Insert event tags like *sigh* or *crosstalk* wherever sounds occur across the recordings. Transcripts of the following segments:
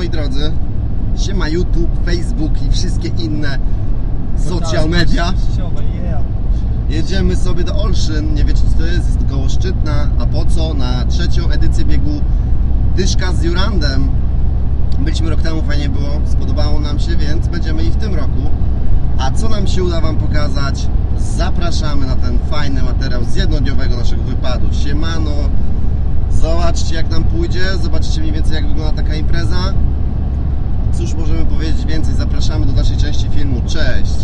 drodzy. Siema YouTube, Facebook i wszystkie inne social media. Jedziemy sobie do Olszyn. Nie wiecie co to jest, jest koło Szczytna. A po co? Na trzecią edycję biegu Dyszka z Jurandem. Byliśmy rok temu, fajnie było, spodobało nam się, więc będziemy i w tym roku. A co nam się uda Wam pokazać? Zapraszamy na ten fajny materiał z jednodniowego naszego wypadu. Siemano, zobaczcie jak nam pójdzie, zobaczycie mniej więcej jak wygląda taka impreza. Cóż możemy powiedzieć więcej? Zapraszamy do dalszej części filmu. Cześć!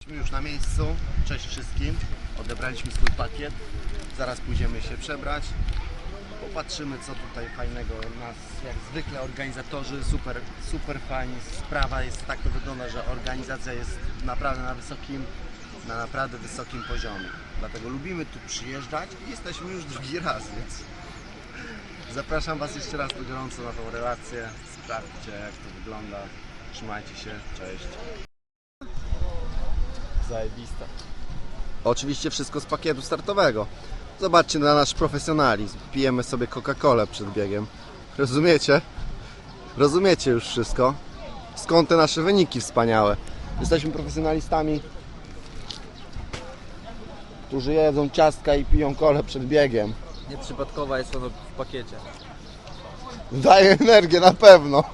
Jesteśmy już na miejscu. Cześć wszystkim. Odebraliśmy swój pakiet. Zaraz pójdziemy się przebrać. Popatrzymy co tutaj fajnego nas, jak zwykle organizatorzy, super, super fajnie. Sprawa jest tak to wygląda, że organizacja jest naprawdę na wysokim, na naprawdę wysokim poziomie. Dlatego lubimy tu przyjeżdżać i jesteśmy już drugi raz, więc zapraszam Was jeszcze raz tu gorąco na tą relację. Sprawdźcie jak to wygląda. Trzymajcie się, cześć. Zajebista. Oczywiście wszystko z pakietu startowego. Zobaczcie na nasz profesjonalizm. Pijemy sobie Coca-Colę przed biegiem. Rozumiecie? Rozumiecie już wszystko? Skąd te nasze wyniki wspaniałe? Jesteśmy profesjonalistami, którzy jedzą ciastka i piją kolę przed biegiem. Nieprzypadkowa jest ono w pakiecie. Daje energię na pewno.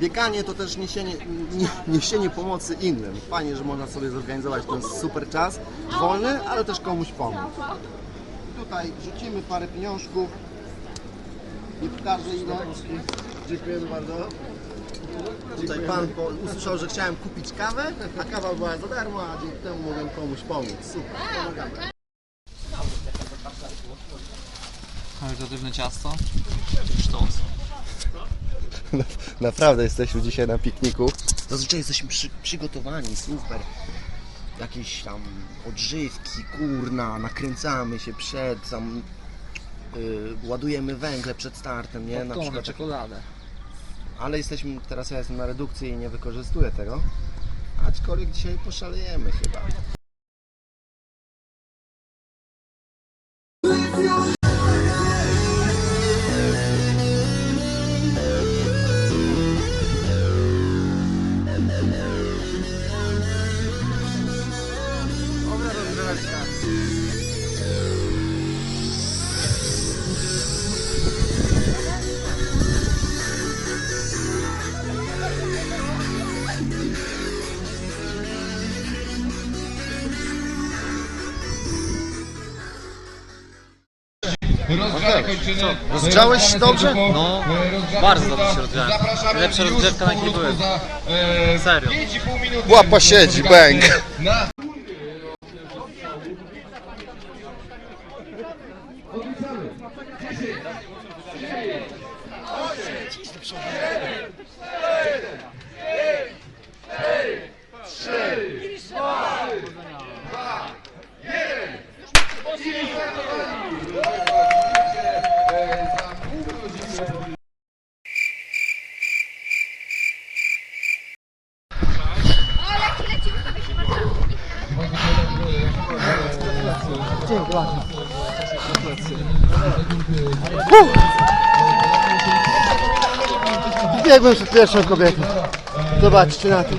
Bieganie to też niesienie, nie, niesienie pomocy innym. Fajnie, że można sobie zorganizować ten super czas, wolny, ale też komuś pomóc. Tutaj rzucimy parę pieniążków. Nie pokażę ile. Dziękujemy bardzo. Tutaj pan po, usłyszał, że chciałem kupić kawę, a kawa była za darmo, a dzięki temu mogłem komuś pomóc. Super, pomagamy. Charytatywne ciasto. Sztos. Naprawdę jesteśmy dzisiaj na pikniku. Zazwyczaj jesteśmy przy, przygotowani, super. Jakieś tam odżywki, kurna, nakręcamy się przed, tam yy, ładujemy węgle przed startem, nie? Na przykład, czekoladę. Ale jesteśmy, teraz ja jestem na redukcji i nie wykorzystuję tego. Aczkolwiek dzisiaj poszalejemy chyba. Rozgrzane kończyny. Rozgrzałeś się dobrze? No, bardzo dobrze się rozgrzałem. Lepsza rozgrzewka na jakiej byłem. Serio. 5,5 minuty. Łapa siedzi, bęk. Na Biegłem przed pierwszą kobietą. Zobaczcie na to.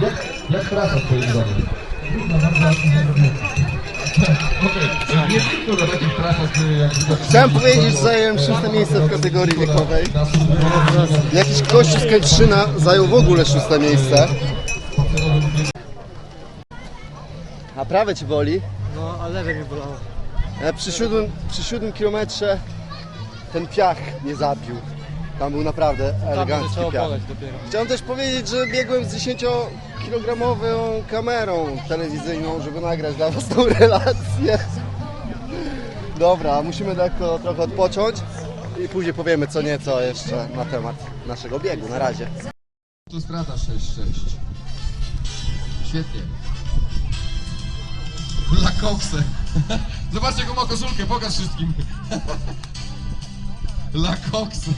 jak, jak praca twoim zdaniem? Chciałem powiedzieć, że zająłem szóste miejsce w kategorii wiekowej. Jakiś gościu z Kętrzyna zajął w ogóle szóste miejsce. A prawe ci boli? No, a lewe mi bolało. Ja przy siódmym, przy siódmym kilometrze ten piach mnie zabił. Tam był naprawdę elegancki piach. dopiero. Chciałem też powiedzieć, że biegłem z 10-kilogramową kamerą telewizyjną, żeby nagrać dla Was tą *laughs* relację. Dobra, musimy lekko trochę odpocząć i później powiemy co nieco jeszcze na temat naszego biegu. Na razie. Tu strata 6-6. Świetnie. Dla kokse. *laughs* Zobaczcie jaką ma koszulkę, pokaż wszystkim. *laughs* La kokse.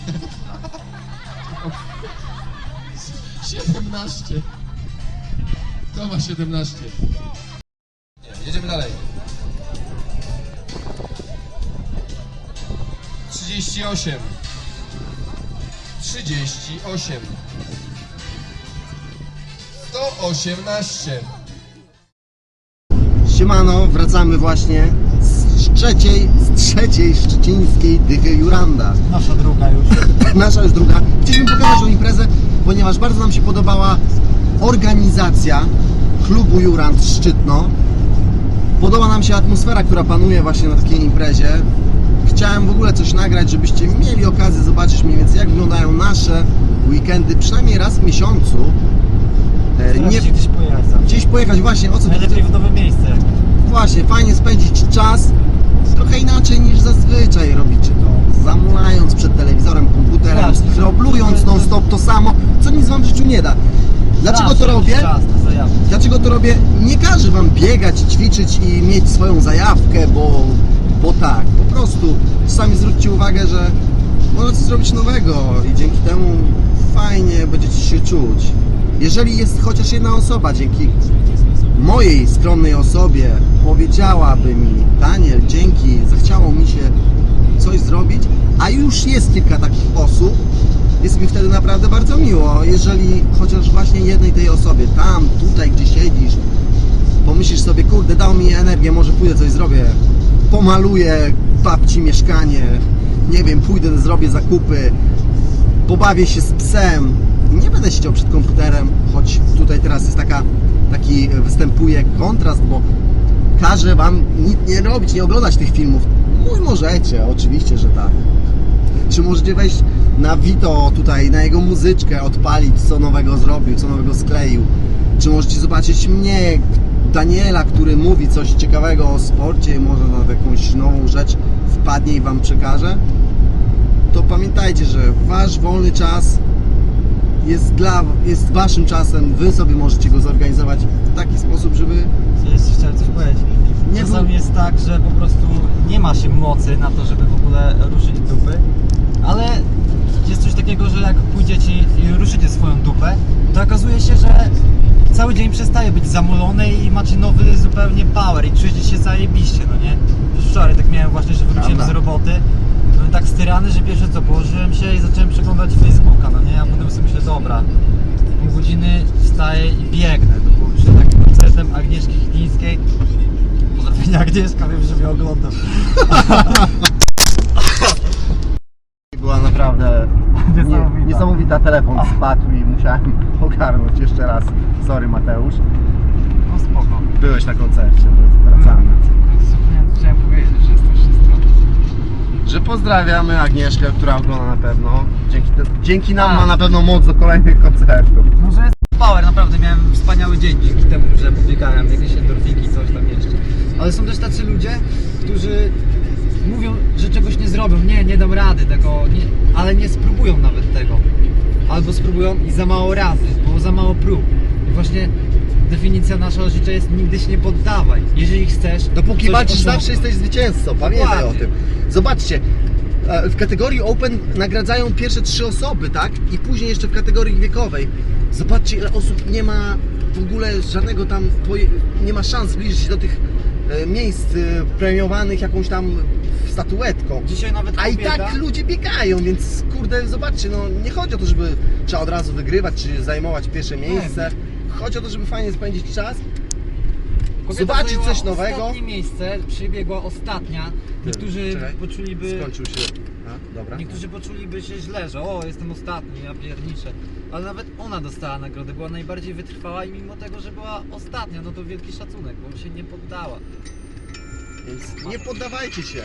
17. Kto ma 17? Nie, jedziemy dalej. 38. 38. 118. Siemano, wracamy właśnie trzeciej, z trzeciej szczecińskiej dychy Juranda. Nasza druga już. *laughs* Nasza już druga. Chcieliśmy pokazać tą imprezę, ponieważ bardzo nam się podobała organizacja klubu Jurand Szczytno. Podoba nam się atmosfera, która panuje właśnie na takiej imprezie. Chciałem w ogóle coś nagrać, żebyście mieli okazję zobaczyć mniej więcej jak wyglądają nasze weekendy, przynajmniej raz w miesiącu. E, Nie gdzieś pojechać gdzieś pojechać właśnie, o co Najlepiej w nowe miejsce. Właśnie, fajnie spędzić czas trochę inaczej niż zazwyczaj robicie to. Zamulając przed telewizorem, komputerem, Właśnie. scrollując non stop to samo, co nic wam w życiu nie da. Dlaczego to robię? Dlaczego to robię? Nie każę wam biegać, ćwiczyć i mieć swoją zajawkę, bo, bo tak. Po prostu czasami zwróćcie uwagę, że możecie zrobić nowego i dzięki temu fajnie będziecie się czuć. Jeżeli jest chociaż jedna osoba dzięki mojej skromnej osobie powiedziałaby mi Daniel, dzięki, zachciało mi się coś zrobić, a już jest kilka takich osób, jest mi wtedy naprawdę bardzo miło, jeżeli chociaż właśnie jednej tej osobie, tam, tutaj, gdzie siedzisz, pomyślisz sobie, kurde, dał mi energię, może pójdę coś zrobię, pomaluję babci mieszkanie, nie wiem, pójdę, zrobię zakupy, pobawię się z psem. Nie będę siedział przed komputerem, choć tutaj teraz jest taka, taki występuje kontrast, bo każę wam nic nie robić, nie oglądać tych filmów. Mój możecie, oczywiście, że tak. Czy możecie wejść na Vito tutaj, na jego muzyczkę, odpalić, co nowego zrobił, co nowego skleił. Czy możecie zobaczyć mnie, Daniela, który mówi coś ciekawego o sporcie, może na jakąś nową rzecz wpadnie i wam przekaże to pamiętajcie, że wasz wolny czas jest, dla, jest waszym czasem. Wy sobie możecie go zorganizować w taki sposób, żeby Jeszcze chciałem coś powiedzieć. Nie Czasami był- jest tak, że po prostu nie ma się mocy na to, żeby w ogóle ruszyć dupy, ale jest coś takiego, że jak pójdziecie i ruszycie swoją dupę, to okazuje się, że cały dzień przestaje być zamulony i macie nowy zupełnie power i czujecie się zajebiście, no nie? Wczoraj tak miałem właśnie, że wróciłem z roboty, byłem tak styrany, że pierwsze co, położyłem się i zacząłem przeglądać Facebooka, no nie? A potem sobie myślę, dobra, pół godziny wstaję i biegnę. To było przed takim koncertem Agnieszki Chińskiej. Pozdrowienia Agnieszka, wiem, że mnie oglądasz. *laughs* była naprawdę Niesamowita. nie, niesamowita. Telefon spadł i musiałem *laughs* ogarnąć jeszcze raz. Sorry Mateusz. No spoko. Byłeś na koncercie, to wracamy. Chciałem powiedzieć, że jest to wszystko. Że pozdrawiamy Agnieszkę, która ogląda na pewno. Dzięki, dzięki nam Tak. ma na pewno moc do kolejnych koncertów. Może jest power, naprawdę miałem wspaniały dzień dzięki temu, że pobiegałem jakieś endorfinki, coś tam jeszcze. Ale są też tacy ludzie, którzy mówią, że czegoś nie zrobią. Nie, nie dam rady tego, nie, ale nie spróbują nawet tego. Albo spróbują i za mało razy, bo za mało prób. I właśnie definicja naszego życia jest nigdy się nie poddawaj. Jeżeli chcesz, Dopóki coś walczysz, osiągnąć. zawsze jesteś zwycięzcą. Pamiętaj o Dokładnie. tym. Zobaczcie, e, w kategorii Open nagradzają pierwsze trzy osoby, tak? I później jeszcze w kategorii wiekowej. Zobaczcie, ile osób nie ma w ogóle żadnego tam, poje- nie ma szans zbliżyć się do tych e, miejsc e, premiowanych jakąś tam statuetką. Dzisiaj nawet A i kobieta, tak ludzie biegają, więc kurde, zobaczcie, no nie chodzi o to, żeby trzeba od razu wygrywać, czy zajmować pierwsze miejsce. Chodzi o to, żeby fajnie spędzić czas. Kobieta Zobaczyć coś nowego. Ostatnie miejsce, przybiegła ostatnia. Niektórzy Czekaj, poczuliby. Skończył się. A, dobra. Niektórzy poczuliby się źle, że o, jestem ostatni, ja pierniczę. Ale nawet ona dostała nagrodę, była najbardziej wytrwała i mimo tego, że była ostatnia, no to wielki szacunek, bo się nie poddała. Więc nie poddawajcie się.